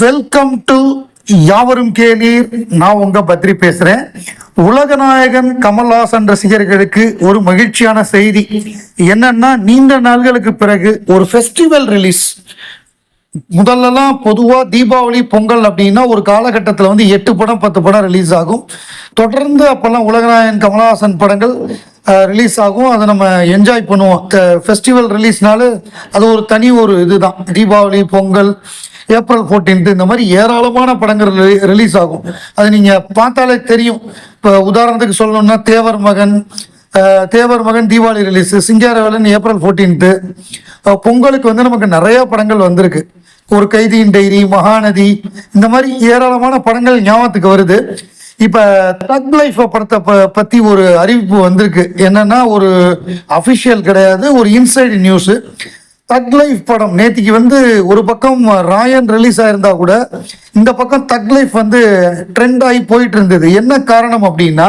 Welcome to யாவரும் கேளீர். நான் உங்க பத்ரி பேசுறேன். உலகநாயகன் கமல்ஹாசன் ரசிகர்களுக்கு ஒரு மகிழ்ச்சியான செய்தி. என்னன்னா நீண்ட நாள்களுக்கு பிறகு ஒரு ஃபெஸ்டிவல் ரிலீஸ் முதல்லலாம் பொதுவாக தீபாவளி பொங்கல் அப்படின்னா ஒரு காலகட்டத்தில் வந்து எட்டு படம் பத்து படம் ரிலீஸ் ஆகும். தொடர்ந்து அப்போல்லாம் உலகநாயகன் கமலஹாசன் படங்கள் ரிலீஸ் ஆகும். அதை நம்ம என்ஜாய் பண்ணுவோம். ஃபெஸ்டிவல் ரிலீஸ்னால அது ஒரு தனி ஒரு இதுதான். தீபாவளி பொங்கல் ஏப்ரல் 14th இந்த மாதிரி ஏராளமான படங்கள் ரிலீஸ் ஆகும். அது நீங்கள் பார்த்தாலே தெரியும். இப்போ உதாரணத்துக்கு சொல்லணும்னா Thevar Magan Thevar Magan Deepavali release Singaravelan April fourteenth பொங்கலுக்கு வந்து நமக்கு நிறையா படங்கள் வந்திருக்கு. ஒரு கைதியின் டைரி மகாநதி இந்த மாதிரி ஏராளமான படங்கள் ஞாபகத்துக்கு வருது. இப்போ தக் லைஃப் படத்தை ப- பற்றி ஒரு அறிவிப்பு வந்திருக்கு. என்னன்னா ஒரு அஃபிஷியல் கிடையாது ஒரு இன்சைடு நியூஸு தக் லைஃப் படம். நேத்திக்கு வந்து ஒரு பக்கம் ராயன் ரிலீஸ் ஆயிருந்தா கூட இந்த பக்கம் தக் லைஃப் வந்து ட்ரெண்ட் ஆகி போயிட்டு இருந்தது என்ன காரணம் அப்படின்னா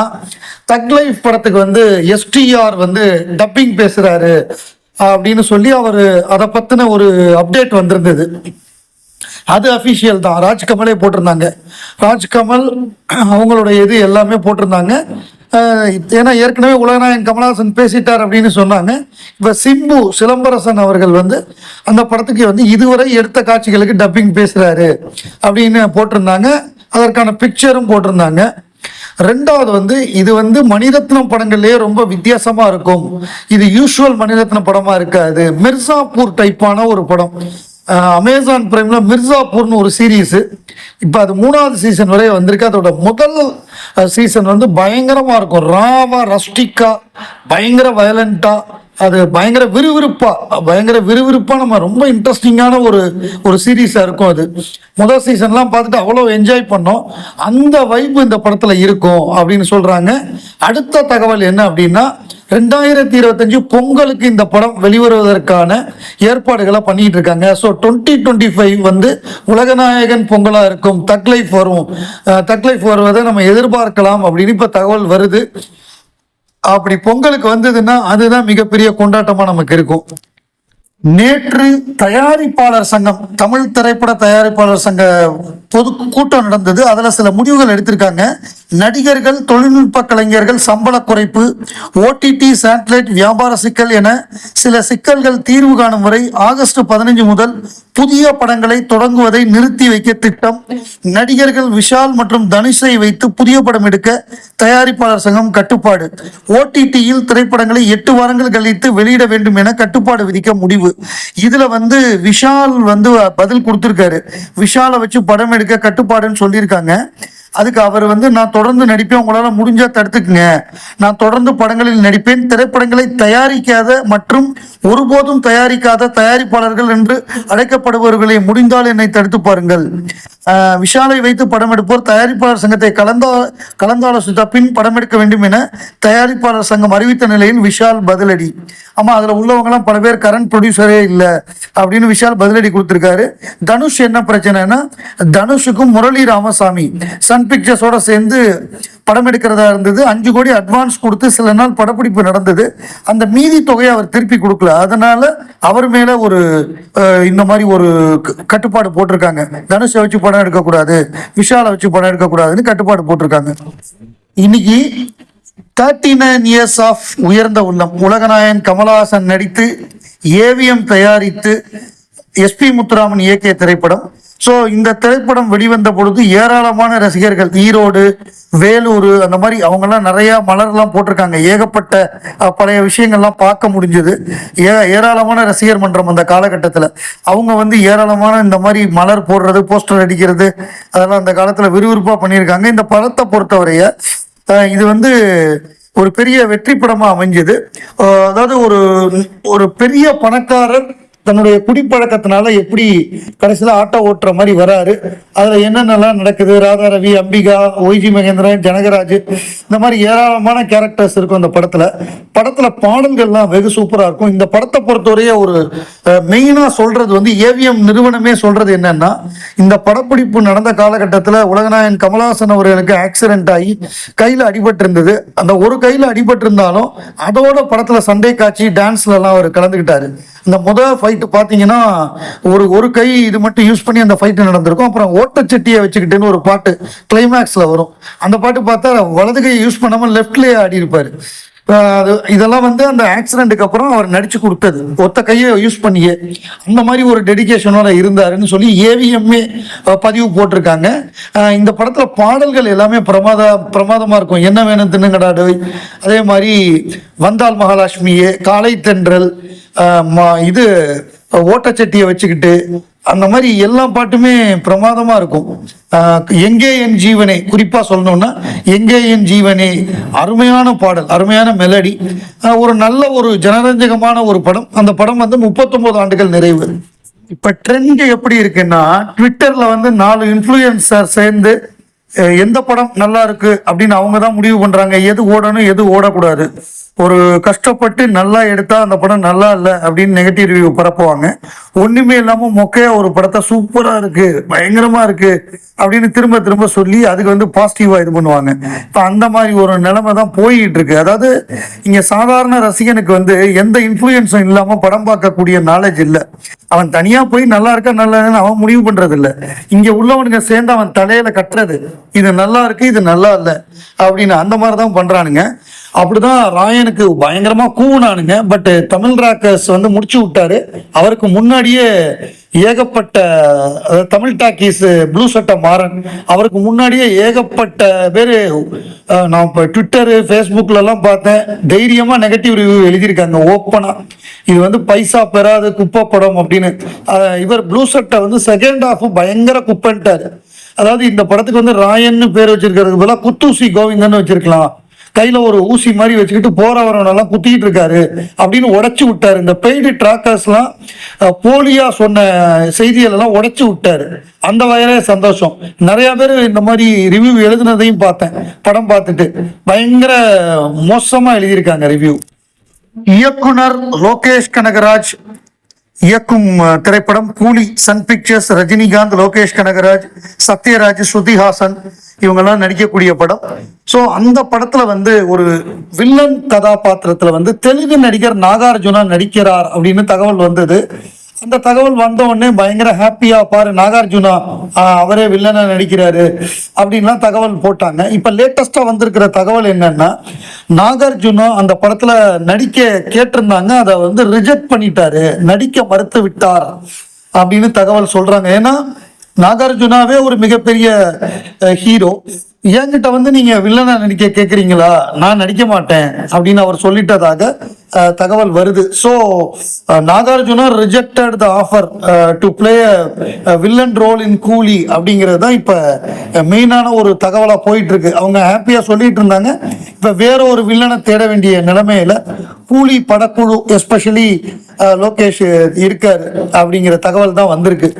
தக் லைஃப் படத்துக்கு வந்து எஸ்டிஆர் வந்து டப்பிங் பேசுறாரு அப்படின்னு சொல்லி அவர் அதை பத்தின ஒரு அப்டேட் வந்திருந்தது. அது அஃபிஷியல் தான். ராஜ்கமலே போட்டிருந்தாங்க. ராஜ்கமல் அவங்களுடைய இது எல்லாமே போட்டிருந்தாங்க. ஏன்னா ஏற்கனவே உலகநாயகன் கமலஹாசன் பேசிட்டார் அப்படின்னு சொன்னாங்க. இப்போ சிம்பு சிலம்பரசன் அவர்கள் வந்து அந்த படத்துக்கு வந்து இதுவரை எடுத்த காட்சிகளுக்கு டப்பிங் பேசுகிறாரு அப்படின்னு போட்டிருந்தாங்க. அதற்கான பிக்சரும் போட்டிருந்தாங்க. ரெண்டாவது வந்து இது வந்து மணிரத்னம் படங்கள்லேயே ரொம்ப வித்தியாசமாக இருக்கும். இது யூஷுவல் மணிரத்னம் படமாக இருக்காது. மிர்சாப்பூர் டைப்பான ஒரு படம். அமேசான் பிரைமில் மிர்சாப்பூர்னு ஒரு சீரீஸு இப்போ அது மூணாவது சீசன் வரை வந்திருக்கு. அதோட முதல் சீசன் வந்து பயங்கரமாக இருக்கும். ராவா ரஸ்டிக்கா பயங்கர வயலண்ட்டாக அது பயங்கர விறுவிறுப்பாக பயங்கர விறுவிறுப்பாக நம்ம ரொம்ப இன்ட்ரெஸ்டிங்கான ஒரு ஒரு சீரீஸாக இருக்கும் அது. முதல் சீசன்லாம் பார்த்துட்டு அவ்வளோ என்ஜாய் பண்ணோம். அந்த வைப்பு இந்த படத்தில் இருக்கும் அப்படின்னு சொல்கிறாங்க அடுத்த தகவல் என்ன அப்படின்னா ரெண்டாயிரத்தி இருபத்தஞ்சு பொங்கலுக்கு இந்த படம் வெளிவருவதற்கான ஏற்பாடுகளை பண்ணிட்டு இருக்காங்க. ஸோ டுவெண்ட்டி டுவெண்ட்டி ஃபைவ் வந்து உலகநாயகன் பொங்கலாக இருக்கும். தக்லைஃப் வரும். தக்லைஃப் வருவதை நம்ம எதிர்பார்க்கலாம் அப்படின்னு இப்போ தகவல் வருது. அப்படி பொங்கலுக்கு வந்ததுன்னா அதுதான் மிகப்பெரிய கொண்டாட்டமாக நமக்கு இருக்கும். நேற்று தயாரிப்பாளர் சங்கம் தமிழ் திரைப்பட தயாரிப்பாளர் சங்க பொது கூட்டம் நடந்தது. அதுல சில முடிவுகள் எடுத்திருக்காங்க. நடிகர்கள் தொழில்நுட்ப கலைஞர்கள் சம்பள குறைப்பு ஓடிடி சேட்டலைட் வியாபார சிக்கல் என சில சிக்கல்கள் தீர்வு காணும் வரை ஆகஸ்ட் பதினஞ்சு முதல் புதிய படங்களை தொடங்குவதை நிறுத்தி வைக்க திட்டம். நடிகர்கள் விஷால் மற்றும் தனுஷை வைத்து புதிய படம் எடுக்க தயாரிப்பாளர் சங்கம் கட்டுப்பாடு. ஓடிடியில் திரைப்படங்களை எட்டு வாரங்கள் கழித்து வெளியிட வேண்டும் என கட்டுப்பாடு விதிக்க முடிவு. இதுல வந்து விஷால் வந்து பதில் கொடுத்திருக்காரு. விஷாலை வச்சு படம் எடுக்க கட்டுப்பாடுன்னு சொல்லியிருக்காங்க. அதுக்கு அவர் வந்து நான் தொடர்ந்து நடிப்பேன் உங்களால முடிஞ்சா தடுத்துக்குங்க. நான் தொடர்ந்து படங்களில் நடிப்பேன். திரைப்படங்களை தயாரிக்காத மற்றும் ஒருபோதும் தயாரிக்காத தயாரிப்பாளர்கள் என்று அழைக்கப்படுபவர்களை முடிந்தால் என்னை தடுத்து பாருங்கள். விஷாலை வைத்து படம் எடுப்போர் தயாரிப்பாளர் சங்கத்தை கலந்தா கலந்தாலோசித்த பின் படம் எடுக்க வேண்டும் என தயாரிப்பாளர் சங்கம் அறிவித்த நிலையில் விஷால் பதிலடி. ஆமா அதுல உள்ளவங்கலாம் பல பேர் கரண்ட் ப்ரொடியூசரே இல்லை அப்படின்னு விஷால் பதிலடி கொடுத்திருக்காரு. தனுஷ் என்ன பிரச்சனைனா தனுஷுக்கும் முரளி ராமசாமி சன் பிக்சர்ஸோட சேர்ந்து படம் எடுக்கிறதா இருந்தது. அஞ்சு கோடி அட்வான்ஸ் கொடுத்து சில நாள் படப்பிடிப்பு நடந்தது. அந்த மீதி தொகையை அவர் திருப்பி கொடுக்கல. அதனால அவர் மேல ஒரு இந்த மாதிரி ஒரு க- கட்டுப்பாடு போட்டிருக்காங்க. தனுஷை வச்சு படம் எடுக்கக்கூடாது விஷாலை வச்சு படம் எடுக்கக்கூடாதுன்னு கட்டுப்பாடு போட்டிருக்காங்க. இன்னைக்கு தேர்ட்டி நைன் இயர்ஸ் ஆஃப் உயர்ந்த உள்ளம். உலகநாயகன் கமலஹாசன் நடித்து ஏவிஎம் தயாரித்து எஸ்பி முத்துராமன் இயக்கிய திரைப்படம். ஸோ இந்த திரைப்படம் வெளிவந்த பொழுது ஏராளமான ரசிகர்கள் ஈரோடு வேலூர் அந்த மாதிரி அவங்கெல்லாம் நிறையா மலர்லாம் போட்டிருக்காங்க. ஏகப்பட்ட பழைய விஷயங்கள்லாம் பார்க்க முடிஞ்சது. ஏ ஏராளமான ரசிகர் மன்றம் அந்த காலகட்டத்தில். அவங்க வந்து ஏராளமான இந்த மாதிரி மலர் போடுறது போஸ்டர் அடிக்கிறது அதெல்லாம் அந்த காலத்தில் விறுவிறுப்பாக பண்ணியிருக்காங்க. இந்த படத்தை பொறுத்தவரைய இது வந்து ஒரு பெரிய வெற்றி படமாக அமைஞ்சது. அதாவது ஒரு ஒரு பெரிய பணக்காரர் தன்னுடைய குடிப்பழக்கத்தினால எப்படி கடைசியில் ஆட்டோ ஓட்டுற மாதிரி வராரு. அதுல என்னென்னலாம் நடக்குது? ராதா ரவி அம்பிகா ஒய்ஜி மகேந்திரன் ஜனகராஜ் இந்த மாதிரி ஏராளமான கேரக்டர்ஸ் இருக்கும் அந்த படத்துல. படத்துல பாடல்கள்லாம் வெகு சூப்பரா இருக்கும். இந்த படத்தை பொறுத்தவரையே ஒரு மெயினா சொல்றது வந்து ஏவிஎம் நிறுவனமே சொல்றது என்னன்னா இந்த படப்பிடிப்பு நடந்த காலகட்டத்தில் உலகநாயகன் கமலஹாசன் அவர்களுக்கு ஆக்சிடென்ட் ஆகி கையில் அடிபட்டு இருந்தது அந்த ஒரு கையில் அடிபட்டு இருந்தாலும் அதோட படத்தில் சண்டை காட்சி டான்ஸ்ல எல்லாம் அவர் கலந்துக்கிட்டாரு. இந்த முதல் ஃபைவ் ஃபைட்டு பார்த்தீங்கன்னா ஒரு ஒரு கை இது மட்டும் யூஸ் பண்ணி அந்த ஃபைட்டு நடந்திருக்கும். அப்புறம் ஓட்டச்சட்டியை வச்சுக்கிட்டுன்னு ஒரு பாட்டு கிளைமேக்ஸில் வரும். அந்த பாட்டு பார்த்தா வலது கையை யூஸ் பண்ணாமல் லெஃப்ட்லேயே ஆடி இருப்பார் இதெல்லாம் வந்து அந்த ஆக்சிடென்ட்டுக்கு அப்புறம் அவர் நடிச்சு கொடுத்தது. ஒத்த கையை யூஸ் பண்ணியே. அந்த மாதிரி ஒரு டெடிகேஷனோட இருந்தாருன்னு சொல்லி ஏவிஎம்ஏ பதிவு போட்டிருக்காங்க. இந்த படத்துல பாடல்கள் எல்லாமே பிரமாத பிரமாதமா இருக்கும். என்ன வேணும் தின்னுங்கடாடு அதே மாதிரி வந்தால் மகாலட்சுமியே காலை தென்றல் இது ஓட்டச்சட்டியை வச்சுக்கிட்டு அந்த மாதிரி எல்லா பாட்டுமே பிரமாதமாக இருக்கும். எங்கே என் ஜீவனே குறிப்பாக சொல்லணும்னா எங்கே என் ஜீவனே அருமையான பாடல் அருமையான மெலடி ஒரு நல்ல ஒரு ஜனரஞ்சகமான ஒரு படம். அந்த படம் வந்து 39 ஆண்டுகள் நிறைவு. இப்போ ட்ரெண்ட் எப்படி இருக்குன்னா ட்விட்டரில் வந்து நாலு இன்ஃப்ளூயன்சர் சேர்ந்து எந்த படம் நல்லா இருக்கு? அப்படின்னு அவங்க தான் முடிவு பண்ணுறாங்க எது ஓடணும் எது ஓடக்கூடாது. ஒரு கஷ்டப்பட்டு நல்லா எடுத்தா அந்த படம் நல்லா இல்லை அப்படின்னு நெகட்டிவ் ரிவ்யூ பரப்புவாங்க. ஒண்ணுமே இல்லாம மொக்கையா ஒரு படத்தை சூப்பரா இருக்கு பயங்கரமா இருக்கு அப்படின்னு திரும்ப திரும்ப சொல்லி அதுக்கு வந்து பாசிட்டிவா இது பண்ணுவாங்க. இப்ப அந்த மாதிரி ஒரு நிலைமை தான் போயிட்டு இருக்கு. அதாவது இங்க சாதாரண ரசிகனுக்கு வந்து எந்த இன்ஃப்ளூயன்ஸும் இல்லாம படம் பார்க்கக்கூடிய நாலேஜ் இல்லை. அவன் தனியா போய் நல்லா இருக்கா நல்லா அவன் முடிவு பண்றது இல்லை இங்க உள்ளவனுங்க சேர்ந்து அவன் தலையில கட்டுறது இது நல்லா இருக்கு இது நல்லா இல்லை. அப்படின்னு அந்த மாதிரி தான் பண்றானுங்க. அப்படிதான் ராயனுக்கு பயங்கரமா கூவுனானுங்க. பட் தமிழ் ராக்கர்ஸ் வந்து முடிச்சு விட்டாரு. அவருக்கு முன்னாடியே ஏகப்பட்ட தமிழ் டாக்கீஸ் ப்ளூ சட்டை மாறன். அவருக்கு முன்னாடியே ஏகப்பட்ட பேர் நான் இப்போ ட்விட்டரு ஃபேஸ்புக்கிலலாம் பார்த்தேன். தைரியமா நெகட்டிவ் ரிவ்யூ எழுதியிருக்காங்க ஓப்பனா இது வந்து பைசா பெறாது குப்பை படம் அப்படின்னு இவர் ப்ளூ சட்டை வந்து செகண்ட் ஹாஃப் பயங்கர குப்பைன்ட்டாரு. அதாவது இந்த படத்துக்கு வந்து ராயன்னு பேர் வச்சிருக்கிறதுக்கு பதிலாக குத்தூசி கோவிந்தன்னு வச்சிருக்கலாம். கையில ஒரு ஊசி மாதிரி வச்சுக்கிட்டு போறவரவனெல்லாம் குத்திக்கிட்டு இருக்காரு. அப்படின்னு உடச்சு விட்டாரு. இந்த பெய்டு டிராக்கர்ஸ்லாம் போலியா சொன்ன செய்திகள் எல்லாம் உடைச்சு விட்டாரு. அந்த வகையிலே சந்தோஷம். நிறைய பேர் இந்த மாதிரி ரிவ்யூ எழுதுனதையும் பார்த்தேன். படம் பார்த்துட்டு. பயங்கர மோசமா எழுதியிருக்காங்க ரிவ்யூ இயக்குனர் லோகேஷ் கனகராஜ் இயக்கும் திரைப்படம் கூலி சன் பிக்சர்ஸ் ரஜினிகாந்த் லோகேஷ் கனகராஜ் சத்யராஜ் ஸ்ருதிஹாசன் இவங்கெல்லாம் நடிக்கக்கூடிய படம். ஸோ அந்த படத்துல வந்து ஒரு வில்லன் கதாபாத்திரத்துல வந்து தெலுங்கு நடிகர் நாகார்ஜுனா நடிக்கிறார் அப்படின்னு தகவல் வந்தது. அந்த தகவல் வந்த உடனே பயங்கர ஹாப்பியா பாரு நாகார்ஜுனா அவரே வில்லனா நடிக்கிறாரு அப்படின்லாம் தகவல் போட்டாங்க. இப்ப லேட்டஸ்டா வந்திருக்கிற தகவல் என்னன்னா நாகார்ஜுனா அந்த படத்துல நடிக்க கேட்டிருந்தாங்க அதை வந்து ரிஜெக்ட் பண்ணிட்டாரு. நடிக்க மறுத்து விட்டார் அப்படின்னு தகவல் சொல்றாங்க. ஏன்னா நாகார்ஜுனாவே ஒரு மிகப்பெரிய ஹீரோ என்கிட்ட வந்து நீங்க வில்லனா நடிக்க கேட்குறீங்களா நான் நடிக்க மாட்டேன் அப்படின்னு அவர் சொல்லிட்டதாக தகவல் வருது. So Nagarjuna rejected the offer to play villain role in Coolie அப்படிங்கிறது தான் இப்போ மெயினான ஒரு தகவலாக போயிட்டு இருக்கு அவங்க ஹாப்பியாக சொல்லிட்டு இருந்தாங்க. இப்போ வேற ஒரு வில்லனை தேட வேண்டிய நிலைமையில கூலி படக்குழு எஸ்பெஷலி லோகேஷ் இருக்கார் அப்படிங்கிற தகவல் தான் வந்திருக்கு.